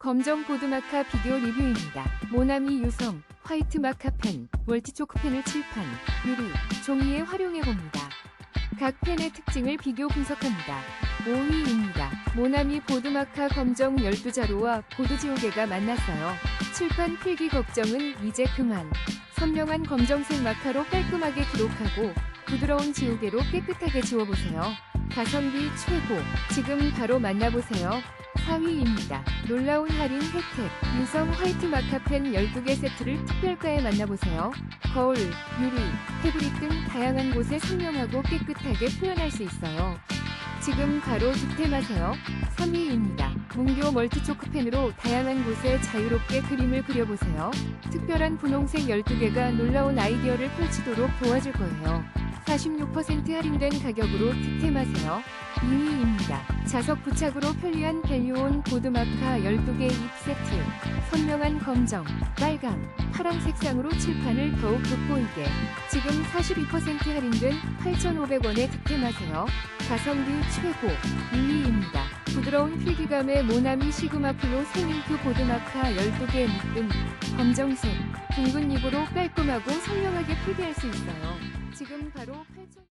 검정 보드마카 비교 리뷰입니다. 모나미 유성, 화이트 마카 펜, 멀티초크 펜을 칠판, 유리, 종이에 활용해봅니다. 각 펜의 특징을 비교 분석합니다. 5위입니다. 모나미 보드마카 검정 12자루와 보드지우개가 만났어요. 칠판 필기 걱정은 이제 그만. 선명한 검정색 마카로 깔끔하게 기록하고 부드러운 지우개로 깨끗하게 지워보세요. 가성비 최고. 지금 바로 만나보세요. 4위입니다. 놀라운 할인 혜택. 유성 화이트 마카펜 12개 세트를 특별가에 만나보세요. 거울, 유리, 패브릭 등 다양한 곳에 선명하고 깨끗하게 표현할 수 있어요. 지금 바로 득템하세요. 3위입니다. 문교 멀티초크펜으로 다양한 곳에 자유롭게 그림을 그려보세요. 특별한 분홍색 12개가 놀라운 아이디어를 펼치도록 도와줄 거예요. 46% 할인된 가격으로 득템하세요. 2위입니다. 자석 부착으로 편리한 밸류온 보드마카 12개 입 세트. 선명한 검정, 빨강, 파랑 색상으로 칠판을 더욱 돋보이게. 지금 42% 할인된 8,500원에 득템하세요. 가성비 최고 2위입니다. 부드러운 필기감의 모나미 시그마플로 생잉크 보드마카 12개 묶음 검정색 둥근 입으로 깔끔하고 선명하게 필기할 수 있어요. 지금 바로 8,000...